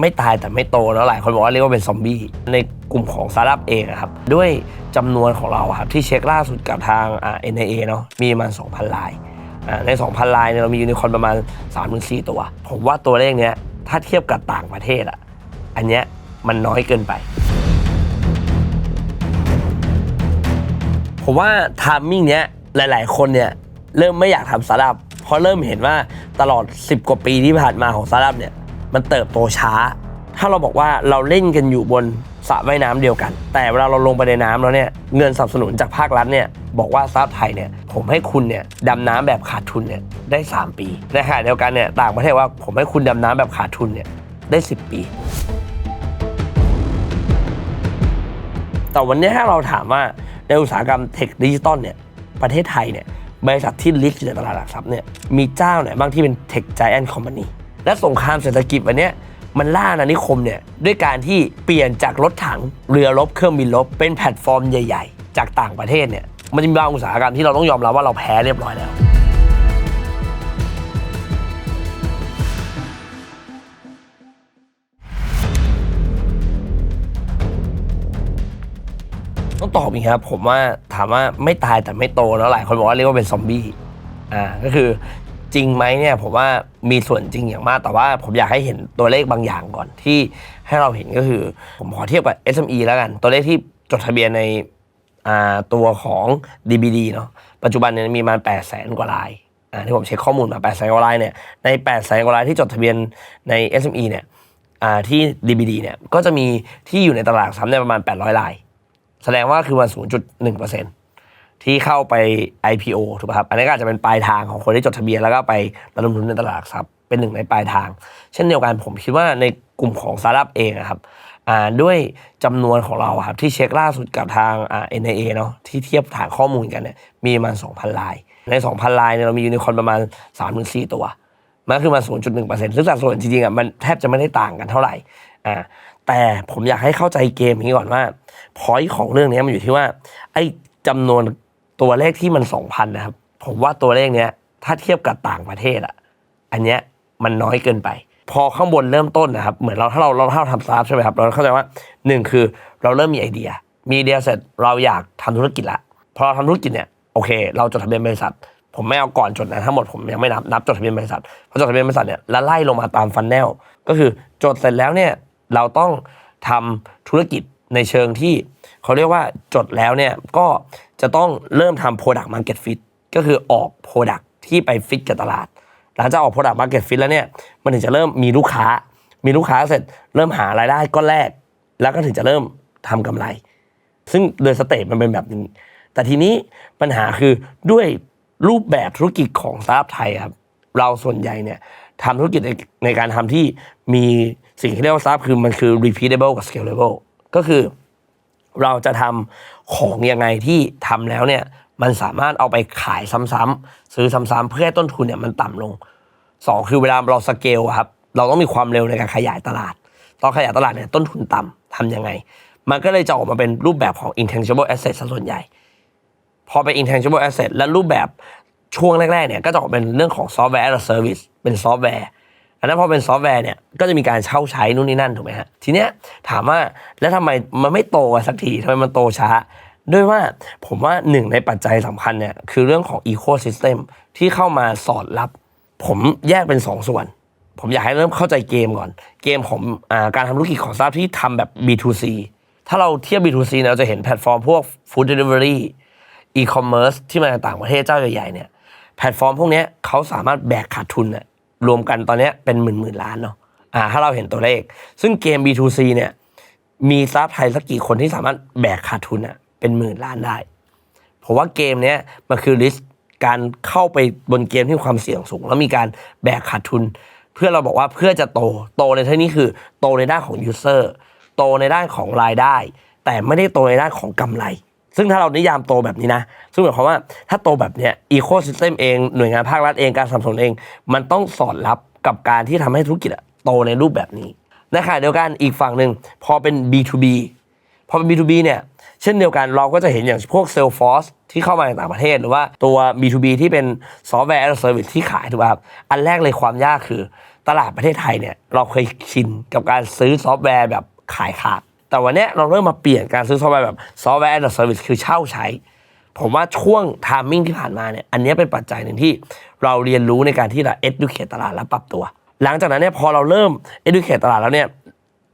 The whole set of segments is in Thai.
ไม่ตายแต่ไม่โตแล้วหลายคนบอกว่าเรียกว่าเป็นซอมบี้ในกลุ่มของสตาร์ทอัพเองครับ ด้วยจำนวนของเราครับที่เช็คล่าสุดกับทางอ่า NIA เนาะมีประมาณ 2,000 ลายอ่าใน 2,000 ลายเนี่ยเรามียูนิคอร์นประมาณ 3-4 ตัว ผมว่าตัวเลขเนี้ยถ้าเทียบกับต่างประเทศอะอันเนี้ยมันน้อยเกินไป ผมว่าทามมิ่งเนี้ยหลาย ๆ คนเนี่ยเริ่มไม่อยากทำสาร์ทอัพเพราะเริ่มเห็นว่าตลอด 10 กว่าปีที่ผ่านมาของสาร์ทอัพเนี่ย มันเติบโตช้า ถ้าเราบอกว่าเราเล่นกันอยู่บนสระว่ายน้ำเดียวกัน แต่เวลาเราลงไปในน้ำแล้วเนี่ยเงินสนับสนุนจากภาครัฐเนี่ยบอกว่าสตาร์ทอัพไทยเนี่ยผมให้คุณเนี่ยดำน้ำแบบขาดทุนเนี่ยได้ 3 ปีในขณะเดียวกันเนี่ยต่างประเทศว่าผมให้คุณดำน้ำแบบขาดทุนเนี่ยได้ 10 ปี แต่วันนี้ถ้าเราถามว่าในอุตสาหกรรมเทคดิจิตอลเนี่ยประเทศไทยเนี่ยบริษัทที่ลิสต์อยู่ในตลาดหลักทรัพย์เนี่ยมีเจ้าไหนบ้างที่เป็นเทค i จแอนท์คอมพานี และสงครามเศรษฐกิจวันนี้มันล่าอาณานิคมเนี่ยด้วยการที่เปลี่ยนจากรถถังเรือรบเครื่องบินรบเป็นแพลตฟอร์มใหญ่ ๆ จากต่างประเทศเนี่ยมันจะมีบางอุตสาหกรรมที่เราต้องยอมรับว่าเราแพ้เรียบร้อยแล้ว ต้องตอบอย่างนี้ครับผมว่าถามว่าไม่ตายแต่ไม่โตแล้วหลายคนบอกว่าเรียกว่าเป็นซอมบี้อ่าก็คือ จริงไหมเนี่ยผมว่ามีส่วนจริงอย่างมาก แต่ว่าผมอยากให้เห็นตัวเลขบางอย่างก่อนที่ให้เราเห็นก็คือ ผมขอเทียบกับ SME แล้วกัน ตัวเลขที่จดทะเบียนในตัวของ DBD เนาะปัจจุบันเนี่ยมีมา8 0 0แสนกว่ารายาที่ผมเช็คข้อมูลมา8 0 0แสนกว่ารายเนี่ยใน8 0 0แสนกว่ารายที่จดทะเบียนใน SME เนี่ยที่ DBD เนี่ยก็จะมีที่อยู่ในตลาดหลักทรัพย์เนี่ยประมาณ 800ราย แสดงว่าคือมัน0.1% ที่เข้าไป IPO ถูกป่ะครับ อันนี้ก็อาจจะเป็นปลายทางของคนที่จดทะเบียนแล้วก็ไประดมทุนในตลาดหลักทรัพย์เป็นหนึ่งในปลายทาง เช่นเดียวกันผมคิดว่าในกลุ่มของสตาร์ทอัพเองอะครับด้วยจำนวนของเราครับที่เช็คล่าสุดกับทาง NIA เนาะที่เทียบฐานข้อมูลกันเนี่ยมีประมาณ 2,000 ลาย ใน 2,000 ลายเนี่ยเรามียูนิคอร์นประมาณ 3-4 ตัวมันคือมา 0.1%ซึ่งสัดส่วนจริงๆอะมันแทบจะไม่ได้ต่างกันเท่าไหร่อ่าแต่ผมอยากให้เข้าใจเกมนี้ก่อนว่าพอยของเรื่องนี้มันอยู่ที่ว่าไอ้จำนวน ตัวเลขที่มัน2,000นนะครับ ผมว่าตัวเลขเนี้ย ถ้าเทียบกับต่างประเทศอะ อันเนี้ยมันน้อยเกินไป พอข้างบนเริ่มต้นนะครับ เหมือนเราถ้าเราเราถ้าเราทำสตาร์ทใช่ไหมครับ เราเข้าใจว่าหนึ่งคือเราเริ่มมีไอเดีย มีไอเดียเสร็จเราอยากทำธุรกิจละพอเราทำธุรกิจเนี่ยโอเค เราจดทะเบียนบริษัท ผมไม่เอาก่อนจดนะทั้งหมดผมยังไม่นับนับจดทะเบียนบริษัทพอจดทะเบียนบริษัทเนี่ยแล้วไล่ลงมาตามฟันแนลก็คือจดเสร็จแล้วเนี่ยเราต้องทำธุรกิจ ในเชิงที่เขาเรียกว่าจดแล้วเนี่ยก็จะต้องเริ่มทำ product market fit ก็คือออก product ที่ไปฟิตกับตลาด หลังจากออก product market fit แล้วเนี่ยมันถึงจะเริ่มมีลูกค้า มีลูกค้าเสร็จ เริ่มหารายได้ก้อนแรก แล้วก็ถึงจะเริ่มทำกำไร ซึ่งโดยสเตจมันเป็นแบบนี้ แต่ทีนี้ปัญหาคือด้วยรูปแบบธุรกิจของสตาร์ทอัพไทยครับเราส่วนใหญ่เนี่ยทำธุรกิจในการทำที่มีสิ่งที่เรียกว่าสตาร์ทคือมันคือ repeatable กับ scalable ก็คือเราจะทำของยังไงที่ทำแล้วเนี่ยมันสามารถเอาไปขายซ้ำๆซื้อซ้ำๆเพื่อให้ต้นทุนเนี่ยมันต่ำลงสองคือเวลาเราสเกลครับเราต้องมีความเร็วในการขยายตลาดตอนขยายตลาดเนี่ยต้นทุนต่ำทำยังไง มันก็เลยจะออกมาเป็นรูปแบบของ intangible asset ส่วนใหญ่ พอเป็น intangible asset และรูปแบบช่วงแรกๆเนี่ยก็จะออกเป็นเรื่องของ software as a service เป็นซอฟต์แวร์ อันนั้นพอเป็นซอฟต์แวร์เนี่ยก็จะมีการเช่าใช้นู่นนี่นั่นถูกไหมฮะทีเนี้ยถามว่าแล้วทำไมมันไม่โตกันสักทีทำไมมันโตช้า ด้วยว่าผมว่าหนึ่งในปัจจัยสำคัญเนี่ยคือเรื่องของ ecosystem ที่เข้ามาสอดรับ ผมแยกเป็นสองส่วน ผมอยากให้เริ่มเข้าใจเกมก่อน เกมของอาการทำธุรกิจของสตาร์ที่ทำแบบ B2C ถ้าเราเทียบ B2C เราจะเห็นแพลตฟอร์มพวก Food Delivery e-commerce ที่มาจากต่างประเทศเจ้าใหญ่ๆเนี่ยแพลตฟอร์มพวกนี้เขาสามารถแบกขาดทุนเนี่ย รวมกันตอนนี้เป็นหมื่นหมื่นล้านเนาะอ่าถ้าเราเห็นตัวเลข ซึ่งเกม B2C เนี่ยมีสตาร์ทไทยสักกี่คนที่สามารถแบกขาดทุนอะเป็นหมื่นล้านได้ผมว่าเกมเนี้ยมันคือริสการเข้าไปบนเกมที่ความเสี่ยงสูง แล้วมีการแบกขาดทุน เพื่อเราบอกว่าเพื่อจะโตโตในที่นี้คือ โตในด้านของยูเซอร์โตในด้านของรายได้ แต่ไม่ได้โตในด้านของกำไร ซึ่งถ้าเรานิยามโตแบบนี้นะ ซึ่งหมายความว่าถ้าโตแบบเนี้ยอีโคซิสเต็มเองหน่วยงานภาครัฐเองการสนับสนุนเอง มันต้องสอดรับกับการที่ทำให้ธุรกิจอะโตในรูปแบบนี้นขณะเดียวกันอีกฝั่งหนึ่งพอเป็น B2B พอเป็น B2B เนี่ยเช่นเดียวกันเราก็จะเห็นอย่างพวก Salesforce ที่เข้ามาในต่างประเทศ หรือว่าตัว B2B ที่เป็นซอฟต์แวร์ as a service ที่ขายถูกป่ะครับอันแรกเลยความยากคือตลาดประเทศไทยเนี่ยเราเคยชินกับการซื้อซอฟต์แวร์แบบขายขาด แต่วันนี้เราเริ่มมาเปลี่ยนการซื้อซอฟต์แวร์แบบซอฟต์แวร์ as a service คือเช่าใช้ ผมว่าช่วง t ามมิ่งที่ผ่านมาเนี่ยอันนี้เป็นปัจจัยหนึ่งที่เราเรียนรู้ในการที่เรา educate ตลาดและปรับตัว หลังจากนั้นเนี่ยพอเราเริ่ม educate ตลาดแล้วเนี่ย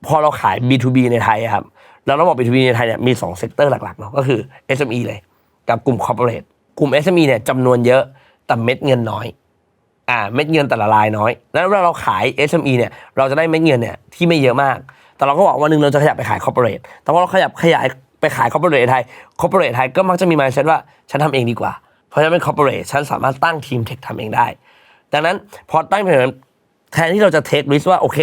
พอเราขาย B2B ในไทยครับแล้วเราบอก B2B ในไทยเนี่ยมี2เซกเตอร์หลักๆเนาะก็คือ SME เลย กับกลุ่ม corporate กลุ่ม SME เนี่ยจำนวนเยอะแต่เม็ดเงินน้อยอ่าเม็ดเงินแต่ละรายน้อย แล้วเวลาเราขาย SME เนี่ยเราจะได้เม็ดเงินเนี่ยที่ไม่เยอะมาก แต่เราก็บอกวันหนึ่งเราจะขยับไปขาย corporate แต่ว่าเราขยับขยายไปขาย corporate ไทย corporate ไทยก็มักจะมี mindset ว่าฉันทำเองดีกว่า เพราะฉันเป็น corporate ฉันสามารถตั้งทีมเทคทำเองได้ ดังนั้นพอตั้งเป็นแทนที่เราจะเทคริสว่าโอเค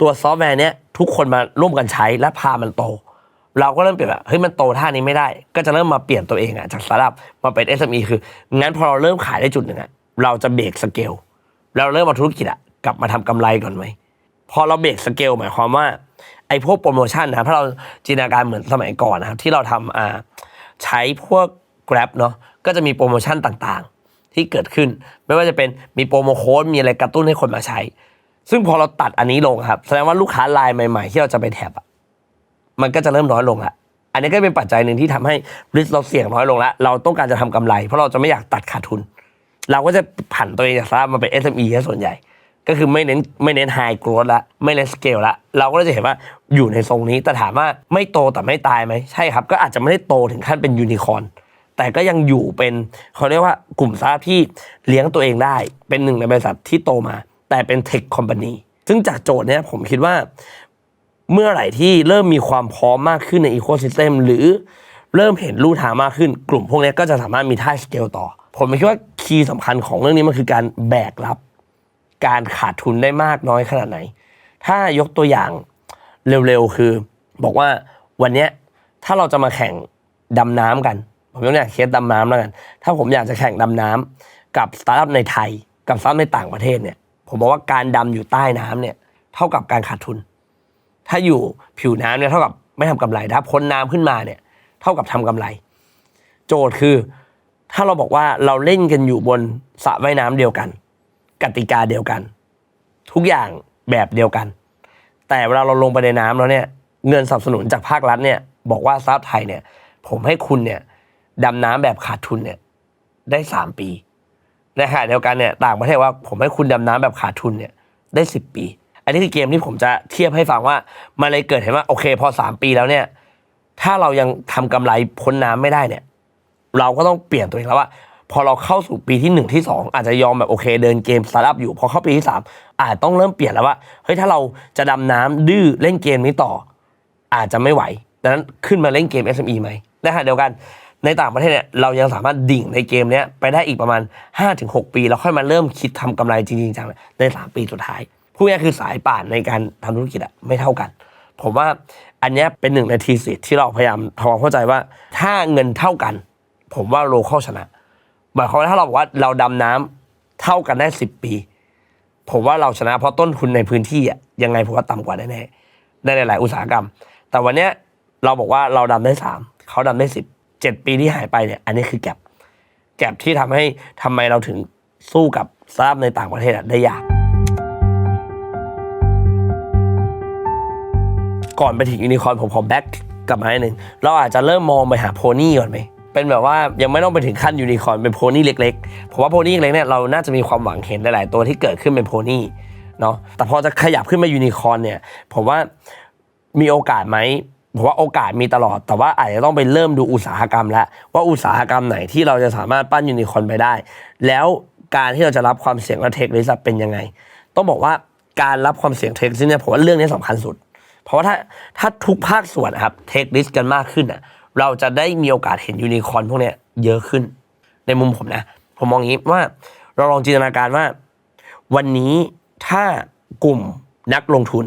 ตัวซอฟต์แวร์เนี้ยทุกคนมาร่วมกันใช้และพามันโต เราก็เริ่มเปลี่ยนแบบเฮ้ยมันโตท่านี้ไม่ได้ ก็จะเริ่มมาเปลี่ยนตัวเองอะจากสตาร์ทอัพมาเป็น SME คืองั้นพอเราเริ่มขายได้จุดหนึ่งอะเราจะเบรกสเกลเราเริ่มมาธุรกิจอะกลับมาทำกำไรก่อนไหมพอเราเบรกสเกลหมายความว่า ไอ้พวกโปรโมชั่นนะครับถ้าเราจินตนาการเหมือนสมัยก่อนนะครับที่เราทำอ่าใช้พวก Grab เนาะก็จะมีโปรโมชั่นต่างๆ ที่เกิดขึ้น ไม่ว่าจะเป็นมีโปรโมโค้ดมีอะไรกระตุ้นให้คนมาใช้ ซึ่งพอเราตัดอันนี้ลงครับ แสดงว่าลูกค้ารายใหม่ๆ ที่เราจะไปแท็บอะมันก็จะเริ่มน้อยลงละอันนี้ก็เป็นปัจจัยหนึ่งที่ทำให้ริสเราเสี่ยงน้อยลงละเราต้องการจะทำกำไร เพราะเราจะไม่อยากตัดขาดทุน เราก็จะผันตัวเองจากสตาร์ทอัพมาเป็น SME ซะส่วนใหญ่ ก็คือไม่เน้นไม่เน้น high growth ละไม่เน้น scale ละเราก็จะเห็นว่าอยู่ในทรงนี้แต่ถามว่าไม่โตแต่ไม่ตายไหมใช่ครับ ก็อาจจะไม่ได้โตถึงขั้นเป็นยูนิคอร์นแต่ก็ยังอยู่เป็นเขาเรียกว่ากลุ่มสตาร์ทที่เลี้ยงตัวเองได้ เป็นหนึ่งในบริษัทที่โตมา แต่เป็นเทคคอมพานีซึ่งจากโจทย์เนี้ยผมคิดว่า เมื่อไหร่ที่เริ่มมีความพร้อมมากขึ้นในอีโค y ิสเต็มหรือเริ่มเห็นลู่ทางมากขึ้น กลุ่มพวกนี้ก็จะสามารถมีท่าสเกลต่อ ผมคิดว่าคีย์สำคัญของเรื่องนี้มันคือการแบกรับ การขาดทุนได้มากน้อยขนาดไหน ถ้ายกตัวอย่างเร็วๆคือ บอกว่าวันเนี้ยถ้าเราจะมาแข่งดำน้ำกัน ผมยกตัวอย่างเคสดำน้ำแล้วกัน ถ้าผมอยากจะแข่งดำน้ำกับสตาร์ทอัพในไทย กับสตาร์ทอัพในต่างประเทศเนี่ย ผมบอกว่าการดำอยู่ใต้น้ำเนี่ย เท่ากับการขาดทุน ถ้าอยู่ผิวน้ำเนี่ยเท่ากับไม่ทำกำไรถ้าพ้นน้ำขึ้นมาเนี่ย เท่ากับทำกำไร โจทย์คือ ถ้าเราบอกว่าเราเล่นกันอยู่บนสระว่ายน้ำเดียวกัน กติกาเดียวกัน ทุกอย่างแบบเดียวกัน แต่เวลาเราลงไปในน้ำแล้วเนี่ย เงินสนับสนุนจากภาครัฐเนี่ยบอกว่าสตาร์ทไทยเนี่ย ผมให้คุณเนี่ยดำน้ำแบบขาดทุนเนี่ยได้สามปีในขณะเดียวกันเนี่ยต่างประเทศว่าผมให้คุณดำน้ำแบบขาดทุนเนี่ยได้สิบปี อันนี้คือเกมที่ผมจะเทียบให้ฟังว่ามันเลยเกิดเห็นว่าโอเค พอสามปีแล้วเนี่ย ถ้าเรายังทำกำไรพ้นน้ำไม่ได้เนี่ย เราก็ต้องเปลี่ยนตัวเองแล้วว่า พอเราเข้าสู่ปีที่หนึ่งที่สองอาจจะยอมแบบโอเค เดินเกมสตาร์ทอัพอยู่พอเข้าปีที่สามอาจต้องเริ่มเปลี่ยนแล้วว่าเฮ้ยถ้าเราจะดำน้ำดื้อเล่นเกมนี้ต่อ อาจจะไม่ไหวดังนั้นขึ้นมาเล่นเกม SME ไหมในขณะเดียวกันในต่างประเทศเนี่ยเรายังสามารถดิ่งในเกมเนี้ยไปได้อีกประมาณ 5-6 ปี แล้วค่อยมาเริ่มคิดทำกำไรจริงๆจังใน 3 ปีสุดท้ายพูดง่ายคือสายป่านในการทำธุรกิจอะไม่เท่ากัน ผมว่าอันนี้เป็นหนึ่งในทีสิทที่เราพยายามทำความเข้าใจว่า ถ้าเงินเท่ากัน ผมว่าโลเคอลชนะ หมายความว่าถ้าเราบอกว่าเราดำน้ำเท่ากันได้สิบปี ผมว่าเราชนะเพราะต้นทุนในพื้นที่อะยังไงผมว่าต่ำกว่าแน่ๆในหลาย ๆ อุตสาหกรรม แต่วันเนี้ยเราบอกว่าเราดำได้สามเขาดำได้สิบเจ็ดปีที่หายไปเนี่ย อันนี้คือแก็บแก็บที่ทำให้ทำไมเราถึงสู้กับสตาร์ทในต่างประเทศได้ยาก ก่อนไปถึงยูนิคอร์นผมขอแบ็กกลับมาหนึ่งเราอาจจะเริ่มมองไปหาโพนี่ก่อนไหม เป็นแบบว่ายังไม่ต้องไปถึงขั้นยูนิคอร์นเป็นโพนี่เล็กๆผมว่าโพนี่เล็กๆเนี่ยเราน่าจะมีความหวังเห็นหลาย ๆ ตัวที่เกิดขึ้นเป็นโพนี่เนาะแต่พอจะขยับขึ้นมายูนิคอร์นเนี่ยผมว่ามีโอกาสไหมผมว่าโอกาสมีตลอด แต่ว่าอาจจะต้องไปเริ่มดูอุตสาหกรรมแล้วว่าอุตสาหกรรมไหนที่เราจะสามารถปั้นยูนิคอร์นไปได้ แล้วการที่เราจะรับความเสี่ยงและเทคริสเป็นยังไง ต้องบอกว่าการรับความเสี่ยงเทคริสเนี่ยผมว่าเรื่องนี้สำคัญสุด เพราะว่าถ้าถ้าทุกภาคส่วนครับเทคริสกันมากขึ้นอะ เราจะได้มีโอกาสเห็นยูนิคอร์นพวกเนี้ยเยอะขึ้น ในมุมผมนะ ผมมองอย่างนี้ว่าเราลองจินตนาการว่า วันนี้ถ้ากลุ่มนักลงทุน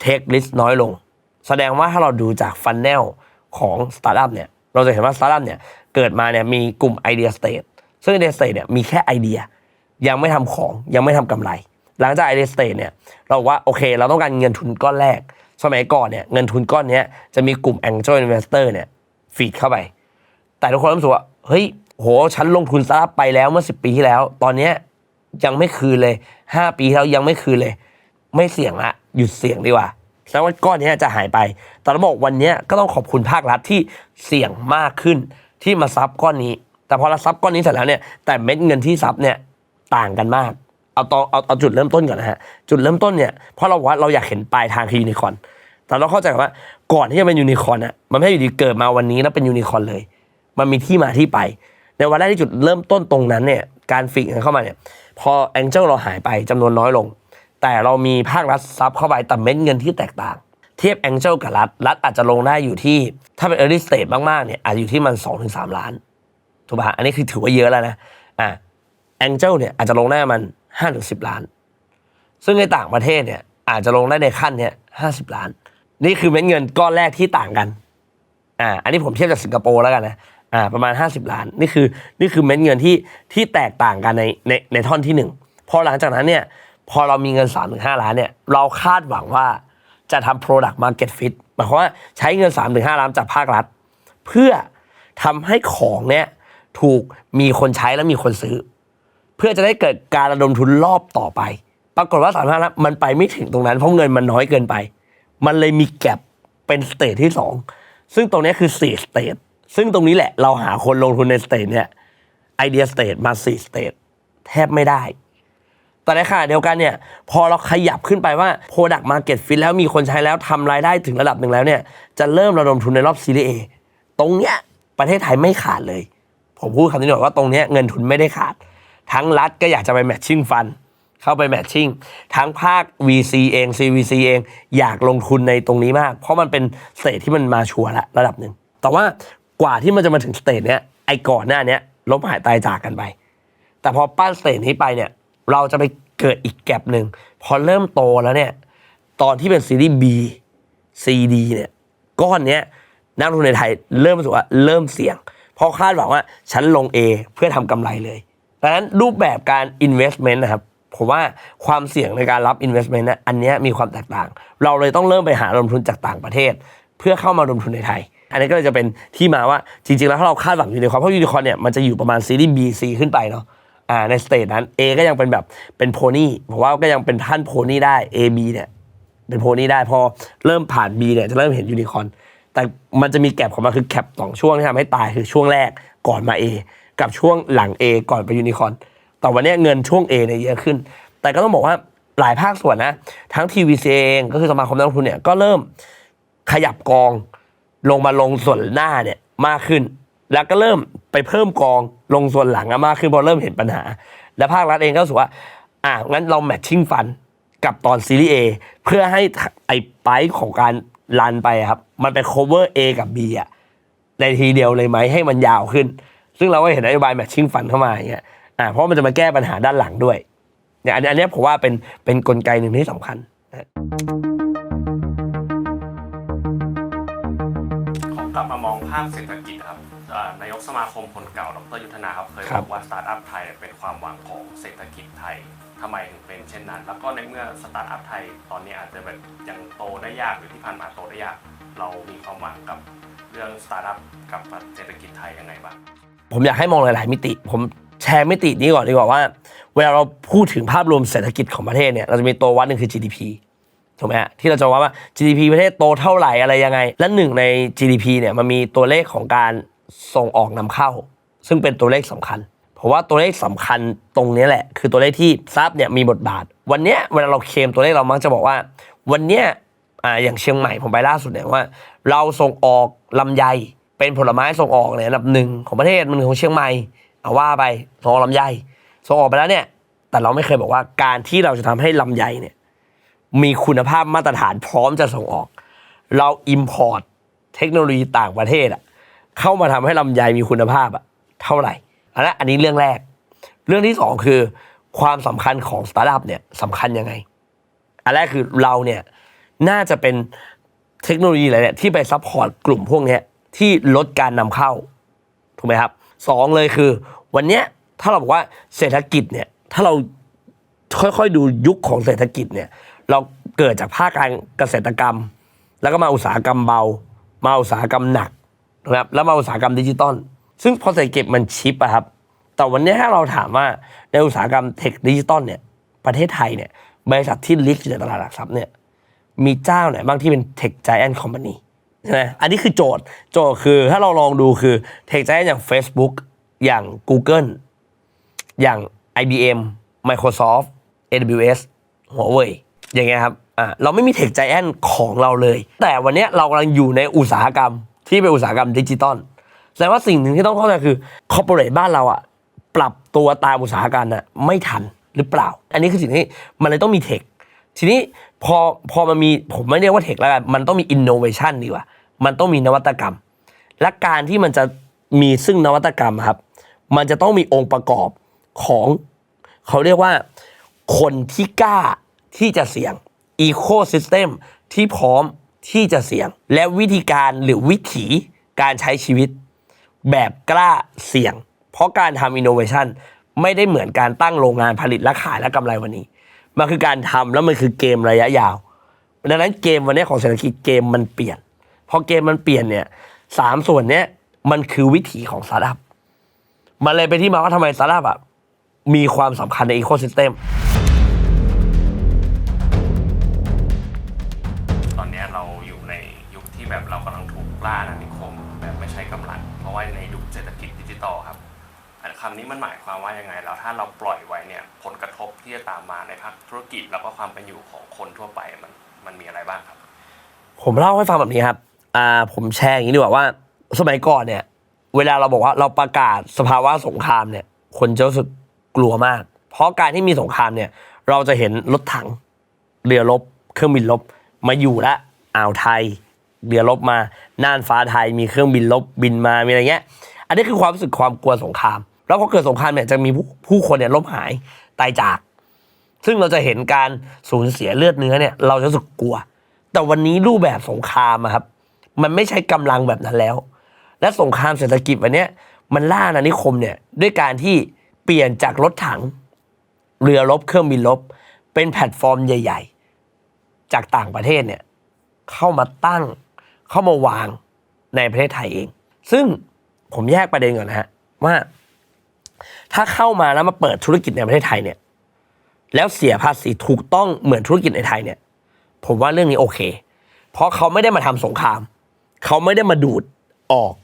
เทคริสน้อยลง แสดงว่าถ้าเราดูจากฟันแนลของสตาร์ทอัพเนี่ยเราจะเห็นว่าสตาร์ทอัพเนี่ยเกิดมาเนี่ยมีกลุ่มไอเดียสเต e ซึ่งไอเดียสเต e เนี่ยมีแค่ไอเดีย ยังไม่ทำของยังไม่ทำกำไร หลังจากไอเดียสเต e เนี่ยเราว่าโอเค เราต้องการเงินทุนก้อนแรก สมัยก่อนเนี่ยเงินทุนก้อนนี้จะมีกลุ่ม Angel Investor เนี่ย ฟีดเข้าไป แต่ทุกคนรู้สึกว่าเฮ้ยโหฉันลงทุนสตาร์ทอัพไปแล้วเมื่อสิปีที่แล้ว ตอนเนี้ยยังไม่คืนเลยห้าปีแล้วยังไม่คืนเลย ไม่เสี่ยงละหยุดเสี่ยงดีกว่าแสดงว่าก้อนนี้จะหายไป แต่เราบอกวันนี้ก็ต้องขอบคุณภาครัฐที่เสี่ยงมากขึ้นที่มาซับก้อนนี้ แต่พอเราซับก้อนนี้เสร็จแล้วเนี่ย แต่เม็ดเงินที่ซับเนี่ยต่างกันมาก เอาตอนเอาเอาจุดเริ่มต้นก่อนนะฮะ จุดเริ่มต้นเนี่ย เพราะเรากว่าเราอยากเห็นปลายทางคือยูนิคอร์น แต่เราเข้าใจว่าก่อนที่จะเป็นยูนิคอร์นอะมันไม่ใช่อยู่ดีเกิดมาวันนี้แล้วเป็นยูนิคอร์นเลย มันมีที่มาที่ไป ในวันแรกที่จุดเริ่มต้นตรงนั้นเนี่ยการฟิกเข้ามาเนี่ยพอแองเจิลเราหายไปจำนวนน้อยลง แต่เรามีภาครัฐซับเข้าไปแต่เม็ดเงินที่แตกต่าง เทียบแองเจิลกับรัฐรัฐอาจจะลงได้อยู่ที่ถ้าเป็น early stage มากๆเนี่ยอาจจะอยู่ที่มัน2อถึงสล้านถูกป่ะอันนี้คือถือว่าเยอะแล้วนะอะแองเจิลเนี่ยอาจจะลงได้มันห้าถึงสิบล้าน ซึ่งในต่างประเทศเนี่ยอาจจะลงได้ในขั้นเนี่ยห้าสิบล้าน นี่คือเม็ดเงินก้อนแรกที่ต่างกัน อ่า อันนี้ผมเทียบจากสิงคโปร์แล้วกันนะ อ่า ประมาณ 50 ล้าน นี่คือ นี่คือเม็ดเงินที่ ที่แตกต่างกันใน ใน ในท่อนที่หนึ่งพอหลังจากนั้นเนี่ย พอเรามีเงิน3าถึงหล้านเนี่ย เราคาดหวังว่าจะทำ product market fit หมายความว่าใช้เงิน3าถึงหล้านจากภาครัฐ เพื่อทำให้ของเนี่ยถูกมีคนใช้และมีคนซื้อ เพื่อจะได้เกิดการระดมทุนรอบต่อไป ปรากฏว่าสามพันล้านมันไปไม่ถึงตรงนั้นเพราะเงินมันน้อยเกินไป มันเลยมีแกลบเป็นสเตจที่สองซึ่งตรงนี้คือสี่สเตจซึ่งตรงนี้แหละเราหาคนลงทุนในสเตจเนี่ยไอเดียสเตจมาสี่สเตจแทบไม่ได้แต่ในขณะเดียวกันเนี่ยพอเราขยับขึ้นไปว่า Product Market Fit แล้วมีคนใช้แล้วทำรายได้ถึงระดับหนึ่งแล้วเนี่ยจะเริ่มระดมทุนในรอบซีรีส์ A ตรงเนี้ยประเทศไทยไม่ขาดเลย ผมพูดคำนี้หน่อยว่าตรงเนี้ยเงินทุนไม่ได้ขาด ทั้งรัฐก็อยากจะไปแมทชิ่งฟัน เข้าไปแมทชิ่งทั้งภาค VC เอง CVC เองอยากลงทุนในตรงนี้มาก เพราะมันเป็นสเตจที่มันมาชัวร์ละระดับหนึ่งแต่ว่ากว่าที่มันจะมาถึงสเตจเนี้ยไอ้ก่อนหน้าเนี้ยล้มหายตายจากกันไป แต่พอปั้นสเตจนี้ไปเนี่ย เราจะไปเกิดอีกแกลบหนึ่งพอเริ่มโตแล้วเนี่ย ตอนที่เป็นซีรีส์ B CD เนี่ยก้อนเนี้ยนักลงทุนในไทยเริ่มรู้สึกว่าเริ่มเสี่ยง เพราะคาดหวังว่าฉันลง A เพื่อทำกำไรเลยดังนั้นรูปแบบการ investment นะครับ ผมว่าความเสี่ยงในการรับ investment นะอันนี้มีความแตกต่าง เราเลยต้องเริ่มไปหาลงทุนจากต่างประเทศ เพื่อเข้ามาลงทุนในไทย อันนี้ก็เลยจะเป็นที่มาว่าจริง ๆ แล้วถ้าเราคาดหวังยูนิคอร์นเพราะยูนิคอร์นเนี่ยมันจะอยู่ประมาณซีรีส์ B C ขึ้นไปเนาะอ่าในสเตจนั้น A ก็ยังเป็นแบบเป็นโพนี่ผมว่าก็ยังเป็นท่านโพนี่ได้ A B เนี่ยเป็นโพนี่ได้พอเริ่มผ่าน B เนี่ยจะเริ่มเห็นยูนิคอร์นแต่มันจะมีแกลบของมันคือแคปสองช่วงที่ทำให้ตายคือช่วงแรกก่อนมา A กับช่วงหลัง A ก่อนไปยูนิคอร์น แต่วันนี้เงินช่วง A เนี่ยเยอะขึ้น แต่ก็ต้องบอกว่าหลายภาคส่วนนะ ทั้ง TVC เองก็คือสมาคมนักลงทุนเนี่ยก็เริ่มขยับกองลงมาลงส่วนหน้าเนี่ยมากขึ้น แล้วก็เริ่มไปเพิ่มกองลงส่วนหลังอะมากขึ้นพอเริ่มเห็นปัญหา และภาครัฐเองก็รู้สึกว่าอะงั้นเราแมทชิ่งฟันกับตอนซีรีส์ A เพื่อให้ไอ้ไปของการรันไปครับ มันไป cover A กับ B อะในทีเดียวเลยไหมให้มันยาวขึ้น ซึ่งเราก็เห็นนโยบายแมทชิ่งฟันเข้ามาอย่างเงี้ย อะเพราะมันจะมาแก้ปัญหาด้านหลังด้วยเนี่ยอันนี้อันเนี้ยผมว่าเป็นเป็นกลไกหนึ่งที่สำคัญนะขอกลับมามองภาพเศรษฐกิจครับเอ่อนายกสมาคมคนเก่า ดรยุทธนาครับเคยครับอบกว่าสตาร์ทอัพไทยเป็นความหวังของเศรษฐกิจไทยทำไมถึงเป็นเช่นนั้น แล้วก็ในเมื่อสตาร์ทอัพไทยตอนนี้อาจจะแบบยังโตได้ยากหรือที่ผ่านมาโตได้ยาก เรามีความหวังกับเรื่องสตาร์ทอัพกับเศรษฐกิจไทยยังไงบ้างผมอยากให้มองหลาย ๆ มิติ ผมแชร์มิตินี้ก่อนดีกว่าว่า เวลาเราพูดถึงภาพรวมเศรษฐกิจของประเทศเนี่ยเราจะมีตัววัดหนึ่งคือ GDP ถูกไหมฮะที่เราจะวัดว่า GDP ประเทศโตเท่าไหร่อะไรยังไง และหนึ่งใน GDP เนี่ยมันมีตัวเลขของการส่งออกนำเข้า ซึ่งเป็นตัวเลขสำคัญ เพราะว่าตัวเลขสำคัญตรงนี้แหละ คือตัวเลขที่ทรัพย์เนี่ยมีบทบาท วันนี้เวลาเราเคมตัวเลขเรามักจะบอกว่า วันนี้อ่าอย่างเชียงใหม่ผมไปล่าสุดเนี่ยว่า เราส่งออกลำไยเป็นผลไม้ส่งออกเนี่ยอันดับหนึ่งของประเทศมันของเชียงใหม่ เอาว่าไปส่งออกลำไยส่งออกไปแล้วเนี่ย แต่เราไม่เคยบอกว่าการที่เราจะทำให้ลำไยเนี่ยมีคุณภาพมาตรฐานพร้อมจะส่งออก เราอิมพอร์ตเทคโนโลยีต่างประเทศอะเข้ามาทำให้ลำไยมีคุณภาพอะเท่าไหร่อันนั้นอันนี้เรื่องแรก เรื่องที่สองคือความสำคัญของสตาร์ทอัพเนี่ยสำคัญยังไง อันแรกคือเราเนี่ยน่าจะเป็นเทคโนโลยีอะไรเนี่ยที่ไปซัพพอร์ตกลุ่มพวกนี้ที่ลดการนำเข้าถูกไหมครับ สองเลยคือ วันเนี้ยถ้าเราบอกว่าเศรษฐกิจเนี่ยถ้าเราค่อยๆดูยุคของเศรษฐกิจเนี่ยเราเกิดจากภาคการเกษตรกรรม แล้วก็มาอุตสาหกรรมเบา มาอุตสาหกรรมหนักนะครับแล้วมาอุตสาหกรรมดิจิตอลซึ่งพอเศรษฐกิจมันชิปอะครับแต่วันนี้ถ้าเราถามว่าในอุตสาหกรรมเทคดิจิตอลเนี่ยประเทศไทยเนี่ยบริษัทที่ลิสต์อยู่ในตลาดหลักทรัพย์เนี่ยมีเจ้าไหนบ้างที่เป็นเทค i จแอนคอมพานี ใช่ไหมอันนี้คือโจทย์ โจทย์คือถ้าเราลองดูคือเทค i จแอนอย่าง Facebook อย่าง Google อย่าง IBM Microsoft AWS Huawei อย่างเงี้ยครับอ่าเราไม่มีเทค i จแอนของเราเลย แต่วันเนี้ยเรากำลังอยู่ในอุตสาหกรรมที่เป็นอุตสาหกรรมดิจิตอลแสดงว่าสิ่งหนึ่งที่ต้องเข้าใจคือคอร์ปอเรทบ้านเราอะปรับตัวตามอุตสาหกรรมน่ะไม่ทันหรือเปล่า อันนี้คือสิ่งที่มันเลยต้องมีเทคทีนี้พอพอมันมีผมไม่เรียกว่าเทคแล้วกันมันต้องมีอินโนเวชันดีกว่า มันต้องมีนวัตกรรม และการที่มันจะมีซึ่งนวัตกรรมครับ มันจะต้องมีองค์ประกอบของเขาเรียกว่า คนที่กล้าที่จะเสี่ยงอีโคซิสเต็มที่พร้อมที่จะเสี่ยง และวิธีการหรือวิถีการใช้ชีวิต แบบกล้าเสี่ยง เพราะการทำอินโนเวชันไม่ได้เหมือนการตั้งโรงงานผลิตและขายและกำไรวันนี้ มันคือการทำแล้วมันคือเกมระยะยาว ดังนั้นเกมวันนี้ของเศรษฐกิจเกมมันเปลี่ยน พอเกมมันเปลี่ยนเนี่ยสามส่วนเนี้ยมันคือวิถีของสตาร์ทอัพมันเลยเป็นที่มาว่าทำไมสตาร์ทอัพอะมีความสำคัญในอีโคซิสเต็มตอนเนี้ยเราอยู่ในยุคที่แบบเรากำลังถูกล่าอาณานิคมแบบไม่ใช้กำลัง เพราะว่าในยุคเศรษฐกิจดิจิตอลครับอันคำนี้มันหมายความว่ายังไงแล้วถ้าเราปล่อยไว้เนี่ยผลกระทบที่จะตามมาในภาคธุรกิจแล้วก็ความเป็นอยู่ของคนทั่วไปมันมันมีอะไรบ้างครับ ผมเล่าให้ฟังแบบนี้ครับ อ่าผมแชร์อย่างนี้ดีกว่าว่า สมัยก่อนเนี่ย เวลาเราบอกว่าเราประกาศสภาวะสงครามเนี่ย คนจะรู้สึกกลัวมาก เพราะการที่มีสงครามเนี่ย เราจะเห็นรถถัง เรือรบ เครื่องบินรบมาอยู่ละอ่าวไทย เรือรบมาน่านฟ้าไทยมีเครื่องบินรบบินมามีอะไรเงี้ย อันนี้คือความรู้สึกความกลัวสงคราม แล้วพอเกิดสงครามเนี่ยจะมีผู้ผู้คนเนี่ยล้มหายตายจาก ซึ่งเราจะเห็นการสูญเสียเลือดเนื้อเนี่ย เราจะรู้สึกกลัว แต่วันนี้รูปแบบสงครามอะครับ มันไม่ใช้กำลังแบบนั้นแล้ว และสงครามเศรษฐกิจวันนี้มันล่าอาณานิคมเนี่ยด้วยการที่เปลี่ยนจากรถถัง เรือรบเครื่องบินรบเป็นแพลตฟอร์มใหญ่ ๆ จากต่างประเทศเนี่ยเข้ามาตั้งเข้ามาวางในประเทศไทยเอง ซึ่งผมแยกประเด็นก่อนนะฮะว่า ถ้าเข้ามาแล้วมาเปิดธุรกิจในประเทศไทยเนี่ย แล้วเสียภาษีถูกต้องเหมือนธุรกิจในไทยเนี่ย ผมว่าเรื่องนี้โอเค เพราะเขาไม่ได้มาทำสงคราม เขาไม่ได้มาดูดออก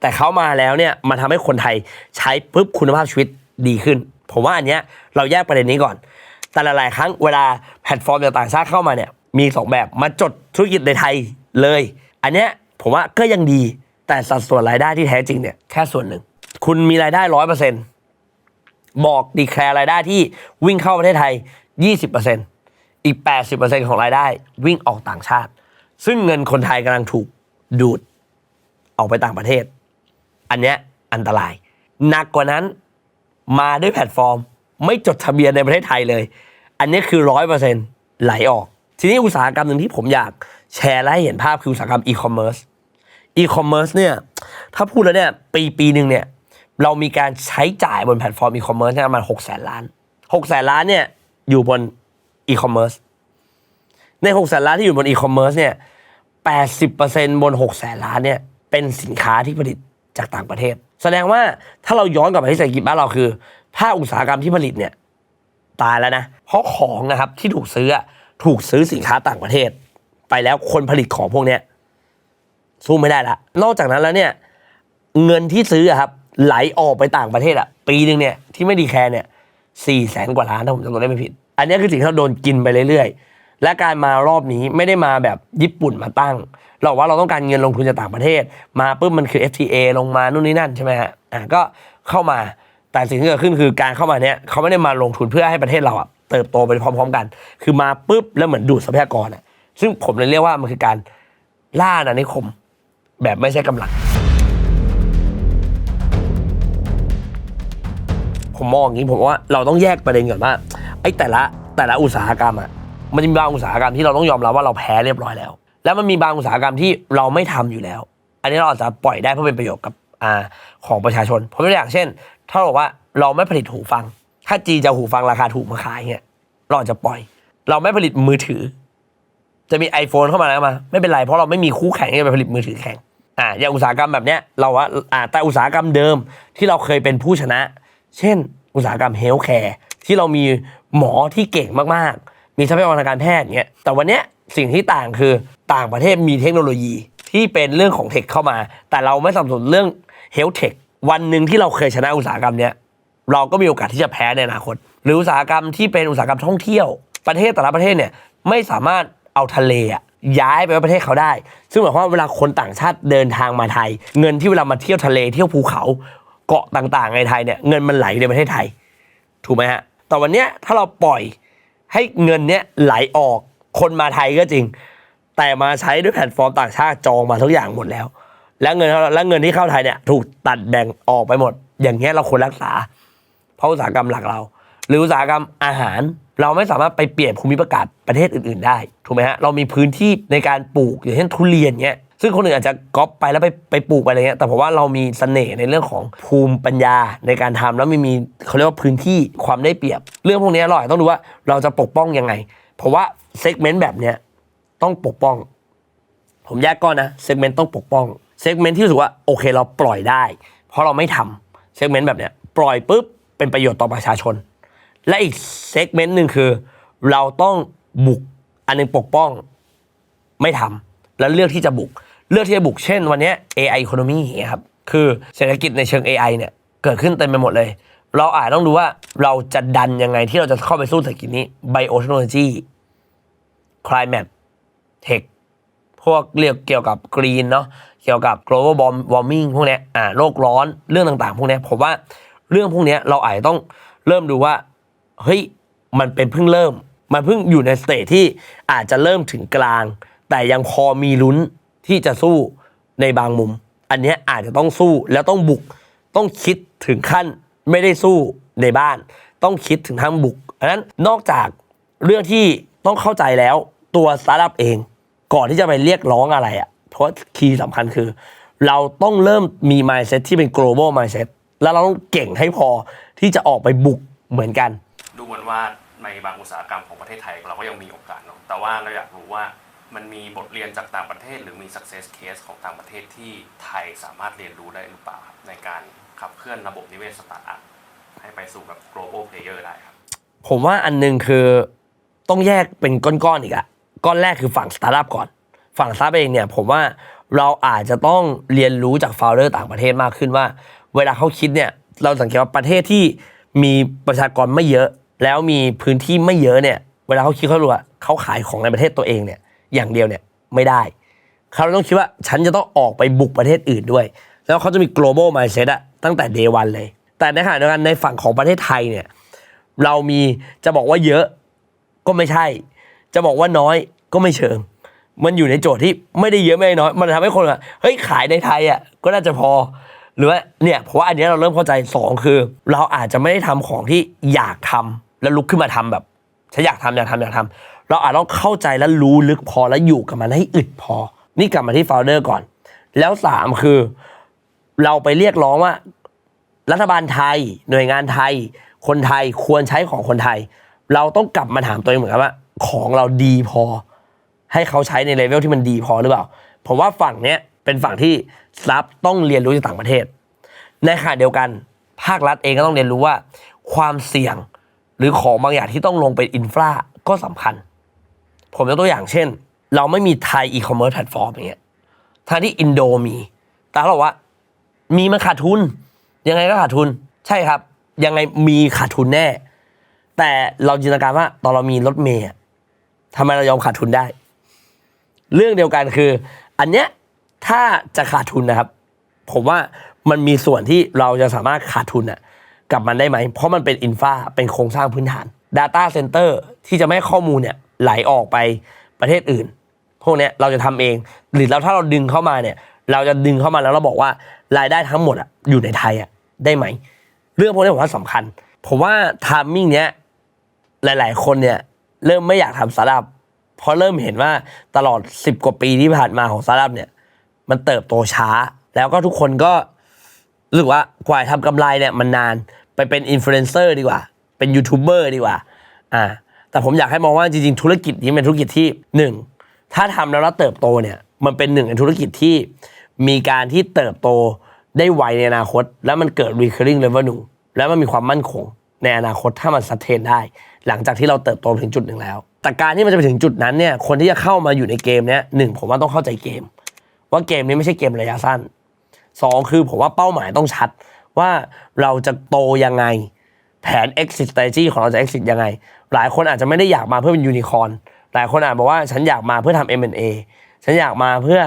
แต่เขามาแล้วเนี่ยมาทำให้คนไทยใช้ปุ๊บคุณภาพชีวิตดีขึ้น ผมว่าอันเนี้ยเราแยกประเด็นนี้ก่อน แต่หลายๆ ครั้งเวลาแพลตฟอร์มต่างชาติเข้ามาเนี่ยมีสองแบบมาจดธุรกิจในไทยเลย อันเนี้ยผมว่าก็ยังดีแต่สัดส่วนรายได้ที่แท้จริงเนี่ยแค่ส่วนหนึ่ง คุณมีรายได้ร้อยเปอร์เซ็นต์บอกดีแคลร์รายได้ที่วิ่งเข้าประเทศไทย 20%อีก 80%ของรายได้วิ่งออกต่างชาติ ซึ่งเงินคนไทยกำลังถูก ดูดออกไปต่างประเทศ อันเนี้ยอันตราย หนักกว่านั้นมาด้วยแพลตฟอร์ม ไม่จดทะเบียนในประเทศไทยเลย อันนี้คือร้อยเปอร์เซ็นต์ไหลออก ทีนี้อุตสาหกรรมหนึ่งที่ผมอยากแชร์และให้เห็นภาพคืออุตสาหกรรมอีคอมเมิร์ซอีคอมเมิร์ซเนี่ยถ้าพูดแล้วเนี่ยปีปีหนึ่งเนี่ยเรามีการใช้จ่ายบนแพลตฟอร์มอีคอมเมิร์ซประมาณหกแสนล้านหกแสนล้านเนี่ยอยู่บนอีคอมเมิร์ซในหกแสนล้านที่อยู่บนอีคอมเมิร์ซเนี่ย แปดสิบนบนหกแสนล้านเนี่ยเป็นสินค้าที่ผลิตจากต่างประเทศ แสดงว่าถ้าเราย้อนกลับไปที่เศรษฐกิจบ้านเราคือภาคอุตสาหกรรมที่ผลิตเนี่ยตายแล้วนะ เพราะของนะครับที่ถูกซื้อถูกซื้อสินค้าต่างประเทศ ไปแล้วคนผลิตของพวกเนี้ยสู้ไม่ได้ละ นอกจากนั้นแล้วเนี่ยเงินที่ซื้ออะครับไหลออกไปต่างประเทศอะปีหนึ่งเนี่ยที่ไม่ดีแคร์เนี่ยสี่แสนกว่าล้านถ้าผมจำตัวได้ไม่ผิด อันนี้คือสิ่งที่เราโดนกินไปเรื่อยๆ และการมารอบนี้ไม่ได้มาแบบญี่ปุ่นมาตั้ง เราว่าเราต้องการเงินลงทุนจากต่างประเทศ มาปุ๊บมันคือ FTA ลงมานู่นนี่นั่นใช่ไหมฮะอะก็เข้ามาแต่สิ่งที่เกิดขึ้นคือการเข้ามาเนี่ยเขาไม่ได้มาลงทุนเพื่อให้ประเทศเราอะเติบโตไปพร้อม ๆ กัน คือมาปุ๊บแล้วเหมือนดูดทรัพยากรอะซึ่งผมเลยเรียกว่ามันคือการล่าอาณานิคม แบบไม่ใช่กำลัง ผมมองอย่างนี้ผมว่าเราต้องแยกประเด็นก่อนว่าไอ้แต่ละแต่ละอุตสาหกรรมอะ มันจะมีบางอุตสาหกรรมที่เราต้องยอมรับว่าเราแพ้เรียบร้อยแล้ว แล้วมันมีบางอุตสาหกรรมที่เราไม่ทำอยู่แล้ว อันนี้เราอาจจะปล่อยได้เพื่อเป็นประโยชน์กับอ่าของประชาชนผมยกตัวอย่างเช่น ถ้าเราบอกว่าเราไม่ผลิตหูฟัง ถ้าจีจะหูฟังราคาถูกมาขายเนี่ยเราอาจจะปล่อย เราไม่ผลิตมือถือ จะมี iPhone เข้ามาแล้วมา ไม่เป็นไรเพราะเราไม่มีคู่แข่งที่จะไปผลิตมือถือแข่งอ่าอย่างอุตสาหกรรมแบบเนี้ยเราว่าอ่าแต่อุตสาหกรรมเดิมที่เราเคยเป็นผู้ชนะ เช่น อุตสาหกรรมเฮลท์แคร์ที่เรามีหมอที่เก่งมากๆ มีทรัพยากรทางการแพทย์เงี้ยแต่วันเนี้ยสิ่งที่ต่างคือต่างประเทศมีเทคโนโลยีที่เป็นเรื่องของเทคเข้ามา แต่เราไม่สับสนุนเรื่องเฮลท์เทควันหนึ่งที่เราเคยชนะอุตสาหกรรมเนี้ยเราก็มีโอกาสที่จะแพ้ในอนาคต หรืออุตสาหกรรมที่เป็นอุตสาหกรรมท่องเที่ยว ประเทศแต่ละประเทศเนี่ยไม่สามารถเอาทะเลอะย้ายไปไว้ประเทศเขาได้ ซึ่งหมายความว่าเวลาคนต่างชาติเดินทางมาไทย เงินที่เวลามาเที่ยวทะเลเที่ยวภูเขาเกาะต่างๆในไทยเนี่ยเงินมันไหลในประเทศไทย ถูกไหมฮะแต่วันเนี้ยถ้าเราปล่อย ให้เงินเนี้ยไหลออกคนมาไทยก็จริง แต่มาใช้ด้วยแพลตฟอร์มต่างชาติจองมาทุกอย่างหมดแล้ว แล้วเงินแล้วเงินที่เข้าไทยเนี่ยถูกตัดแบ่งออกไปหมด อย่างเงี้ยเราควรรักษา เพราะอุตสาหกรรมหลักเรา หรืออุตสาหกรรมอาหาร เราไม่สามารถไปเปลี่ยนภูมิประกาศประเทศอื่น ๆ ได้ถูกไหมฮะเรามีพื้นที่ในการปลูกอย่างเช่นทุเรียนเงี้ย ซึ่งคนอื่นอาจจะก๊อปไปแล้วไปไปปลูกไปอะไรเงี้ยแต่ผมว่าเรามีเสน่ห์ในเรื่องของภูมิปัญญาในการทำแล้วไม่มีเขาเรียกว่าพื้นที่ความได้เปรียบ เรื่องพวกนี้เราอาจจะต้องดูว่าเราจะปกป้องยังไง เพราะว่าเซกเมนต์แบบเนี้ยต้องปกป้อง ผมแยกก้อนนะเซกเมนต์ต้องปกป้องเซกเมนต์ที่รู้สึกว่าโอเคเราปล่อยได้ เพราะเราไม่ทำเซกเมนต์แบบเนี้ยปล่อยปุ๊บเป็นประโยชน์ต่อประชาชน และอีกเซกเมนต์หนึ่งคือ เราต้องบุกอันหนึงปกป้องไม่ทำแล้วเลือกที่จะบุก เลือกที่จะบุกเช่นวันนี้ AI economy นี้ครับคือเศรษฐกิจในเชิง AI เนี่ยเกิดขึ้นเต็มไปหมดเลย เราอาจต้องดูว่าเราจะดันยังไงที่เราจะเข้าไปสู้เศรษฐกิจนี้ biotechnology climate tech พวกเรียกเกี่ยวกับกรีนเนาะเกี่ยวกับ global warming พวกนี้อ่าโลกร้อนเรื่องต่างๆ พวกนี้ผมว่าเรื่องพวกนี้เราอาจจะต้องเริ่มดูว่าเฮ้ยมันเป็นเพิ่งเริ่ม มันเพิ่งอยู่ในสเตจที่อาจจะเริ่มถึงกลาง แต่ยังพอมีลุ้น ที่จะสู้ในบางมุม อันนี้อาจจะต้องสู้แล้วต้องบุกต้องคิดถึงขั้นไม่ได้สู้ในบ้าน ต้องคิดถึงทางบุกอันนั้นนอกจากเรื่องที่ต้องเข้าใจแล้วตัวสตาร์ทอัพเอง ก่อนที่จะไปเรียกร้องอะไรอะ่ะเพราะคีย์สำคัญคือ เราต้องเริ่มมี mindset ที่เป็น global mindset แล้วเราต้องเก่งให้พอที่จะออกไปบุกเหมือนกัน ดูเหมือนว่าในบางอุตสาหกรรมของประเทศไทยเราก็ยังมีโอกาสเนาะแต่ว่าเราอยากรู้ว่า มันมีบทเรียนจากต่างประเทศ หรือมี success case ของต่างประเทศที่ไทยสามารถเรียนรู้ได้หรือเปล่าครับในการขับเคลื่อนระบบนิเวศสตาร์ทอัพให้ไปสู่แบบ global player ได้ครับ ผมว่าอันหนึงคือต้องแยกเป็นก้อนๆอีกอะก้อนแรกคือฝั่งสตาร์ทอัพก่อน ฝั่งสตาร์ทอัพเองเนี่ยผมว่าเราอาจจะต้องเรียนรู้จากโฟลเดอร์ต่างประเทศมากขึ้นว่า เวลาเขาคิดเนี่ยเราสังเกตว่าประเทศที่มีประชากรไม่เยอะ แล้วมีพื้นที่ไม่เยอะเนี่ยเวลาเขาคิดเขารู้ว่าเขาขายของในประเทศตัวเองเนี่ย อย่างเดียวเนี่ยไม่ได้ เขาต้องคิดว่าฉันจะต้องออกไปบุกประเทศอื่นด้วย แล้วเขาจะมี global mindset อะตั้งแต่ day one เลย แต่ในขณะเดียวกันในฝั่งของประเทศไทยเนี่ยเรามีจะบอกว่าเยอะก็ไม่ใช่ จะบอกว่าน้อยก็ไม่เชิง มันอยู่ในโจทย์ที่ไม่ได้เยอะไม่ได้น้อย มันทำให้คนอะเฮ้ยขายในไทยอะก็น่าจะพอ หรือว่าเนี่ยเพราะว่าอันนี้เราเริ่มเข้าใจสองคือ เราอาจจะไม่ได้ทำของที่อยากทำแล้วลุกขึ้นมาทำแบบฉันอยากทำอยากทำอยากทำ เราอาจต้องเข้าใจและรู้ลึกพอและอยู่กับมันให้อึดพอ นี่กลับมาที่โฟลเดอร์ก่อน แล้วสามคือ เราไปเรียกร้องว่า รัฐบาลไทย หน่วยงานไทย คนไทยควรใช้ของคนไทย เราต้องกลับมาถามตัวเองเหมือนกันว่า ของเราดีพอ ให้เขาใช้ในเลเวลที่มันดีพอหรือเปล่าผมว่าฝั่งเนี้ยเป็นฝั่งที่ซับต้องเรียนรู้จากต่างประเทศ ในขณะเดียวกัน ภาครัฐเองก็ต้องเรียนรู้ว่า ความเสี่ยงหรือของบางอย่างที่ต้องลงเป็นอินฟราก็สำคัญ ผมยกตัวอย่างเช่น เราไม่มีไทยอีคอมเมิร์ซแพลตฟอร์มอย่างเงี้ยทางที่อินโดมี แต่เขาบอกว่า มีมันขาดทุน ยังไงก็ขาดทุน ใช่ครับ ยังไงมีขาดทุนแน่ แต่เราจินตนาการว่าตอนเรามีรถเมย์ทำไมเรายอมขาดทุนได้ เรื่องเดียวกันคือ อันเนี้ยถ้าจะขาดทุนนะครับ ผมว่ามันมีส่วนที่เราจะสามารถขาดทุนน่ะกับมันได้ไหม เพราะมันเป็นอินฟาเป็นโครงสร้างพื้นฐาน Data Center ที่จะไม่ให้ข้อมูลเนี่ย ไหลออกไปประเทศอื่น พวกเนี้ยเราจะทำเอง หรือเราถ้าเราดึงเข้ามาเนี่ย เราจะดึงเข้ามาแล้วเราบอกว่ารายได้ทั้งหมดอะอยู่ในไทยอะได้ไหม เรื่องพวกนี้ผมว่าสำคัญ ผมว่าทามมิ่งเนี้ยหลาย ๆ คนเนี่ยเริ่มไม่อยากทำสตาร์ทอัพเพราะเริ่มเห็นว่าตลอด 10 กว่าปีที่ผ่านมาของสตาร์ทอัพเนี่ยมันเติบโตช้า แล้วก็ทุกคนก็รู้สึกว่ากว่าทำกำไรเนี่ยมันนานไปเป็นอินฟลูเอนเซอร์ดีกว่า เป็นยูทูบเบอร์ดีกว่า อ่า แต่ผมอยากให้มองว่าจริงๆ ธุรกิจนี้เป็นธุรกิจที่หนึ่งถ้าทำแล้วแล้วเติบโตเนี่ยมันเป็นหนึ่งในธุรกิจที่มีการที่เติบโตได้ไวในอนาคต แล้วมันเกิด recurring revenue แล้วมันมีความมั่นคงในอนาคตถ้ามัน sustain ได้ หลังจากที่เราเติบโตถึงจุดหนึ่งแล้ว แต่การที่มันจะไปถึงจุดนั้นเนี่ยคนที่จะเข้ามาอยู่ในเกมเนี้ยหนึ่งผมว่าต้องเข้าใจเกม ว่าเกมนี้ไม่ใช่เกมระยะสั้นสองคือผมว่าเป้าหมายต้องชัดว่าเราจะโตยังไง แผน exit strategy ของเราจะ exit ยังไง หลายคนอาจจะไม่ได้อยากมาเพื่อเป็นยูนิคอร์นหลายคนอาจบอกว่าฉันอยากมาเพื่อทำ M&A ฉันอยากมาเพื่อ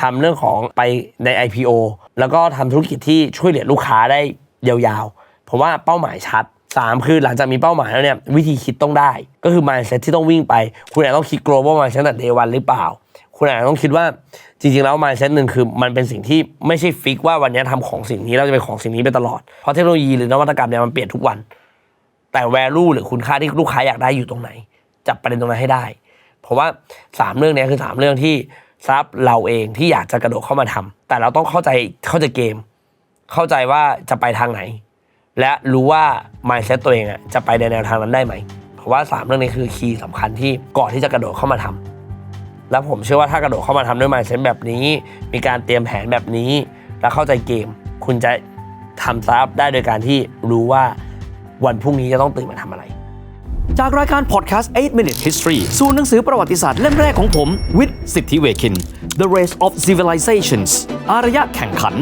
ทำเรื่องของไปใน IPO แล้วก็ทำธุรกิจที่ช่วยเหลือลูกค้าได้ยาวๆ ผมว่าเป้าหมายชัด 3 คือหลังจากมีเป้าหมายแล้วเนี่ยวิธีคิดต้องได้ ก็คือ mindset ที่ต้องวิ่งไป คุณอาจต้องคิด global mindset ตั้งแต่ day one หรือเปล่า คุณอาจจะต้องคิดว่าจริงๆแล้ว mindset หนึ่งคือมันเป็นสิ่งที่ไม่ใช่ฟิกว่าวันนี้ทำของสิ่งนี้เราจะเป็นของสิ่งนี้ไปตลอดเพราะเทคโนโลยีหรือนวัตกรรมเนี่ยมันเปลี่ยนทุกวัน แต่ value หรือคุณค่าที่ลูกค้าอยากได้อยู่ตรงไหน จับประเด็นตรงนั้นให้ได้ เพราะว่าสามเรื่องนี้คือสามเรื่องที่สำหรับเราเองที่อยากจะกระโดดเข้ามาทำแต่เราต้องเข้าใจเข้าใจเกม เข้าใจว่าจะไปทางไหน และรู้ว่า mindset ตัวเองอะจะไปในแนวทางนั้นได้ไหม เพราะว่าสามเรื่องนี้คือคีย์สำคัญที่ก่อนที่จะกระโดดเข้ามาทำแล้วผมเชื่อว่าถ้ากระโดดเข้ามาทำด้วย mindset แบบนี้ มีการเตรียมแผนแบบนี้ และเข้าใจเกม คุณจะทำสตาร์ทอัพได้โดยการที่รู้ว่า วันพรุ่งนี้จะต้องตื่นมาทำอะไร จากรายการพอดแคสต์8 Minute History สู่หนังสือประวัติศาสตร์เล่มแรกของผม วิทย์สิทธิเวคิน The Race of Civilizations อารยะแข่งขัน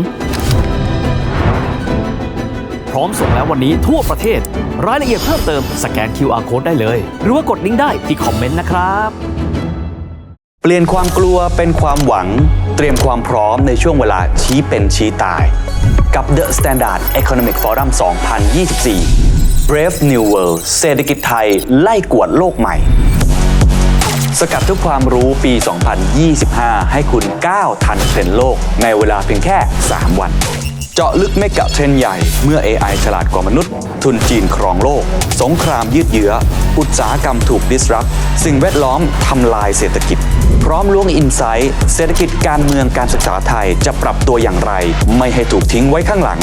พร้อมส่งแล้ววันนี้ทั่วประเทศ รายละเอียดเพิ่มเติมสแกน QR Code ได้เลย หรือว่ากดลิงก์ได้ที่คอมเมนต์นะครับ เปลี่ยนความกลัวเป็นความหวัง เตรียมความพร้อมในช่วงเวลาชี้เป็นชี้ตาย กับ The Standard Economic Forum 2024 Brave New World เศรษฐกิจไทยไล่กวดโลกใหม่ สกัดทุกความรู้ปี 2025 ให้คุณก้าวทันเทรนด์โลก ในเวลาเพียงแค่ 3 วัน เจาะลึกไม่กับเทรนด์ใหญ่ เมื่อ AI ฉลาดกว่ามนุษย์ ทุนจีนครองโลก สงครามยืดเยื้อ อุตสาหกรรมถูก disrupt สิ่งแวดล้อมทำลายเศรษฐกิจ พร้อมล้วงอินไซต์เศรษฐกิจการเมืองการศึกษาไทยจะปรับตัวอย่างไร ไม่ให้ถูกทิ้งไว้ข้างหลัง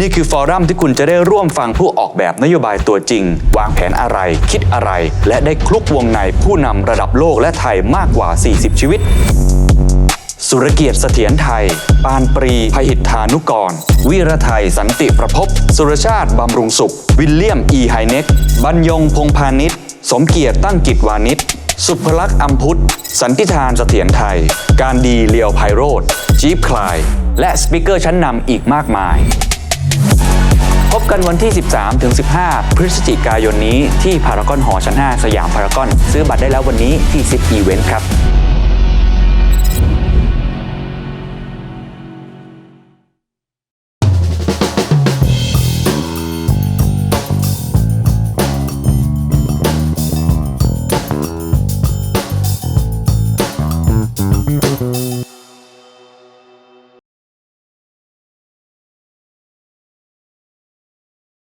นี่คือฟอรัมที่คุณจะได้ร่วมฟังผู้ออกแบบนโยบายตัวจริง วางแผนอะไร คิดอะไร และได้คลุกวงในผู้นำระดับโลกและไทยมากกว่า 40 ชีวิต สุรเกียรติเสถียรไทย ปานปรีพหิทธานุกร วีรไทยสันติประพบ สุรชาติบำรุงสุข วิลเลียม อีไฮเน็กบรรยงพงพาณิชย์สมเกียรติตั้งกิจวานิชสุภลักษณ์อัมพุทธ สันติทานเสถียรไทย การดีเลียวไพโรธจี๊บคลาย และสปิเกอร์ชั้นนำอีกมากมาย บกันวันที่ 13-15 พฤศจิกายนนี้ที่พารากอนหอชั้น 5 สยามพารากอน ซื้อบัตรได้แล้ววันนี้ที่ซิปอีเวนต์ครับ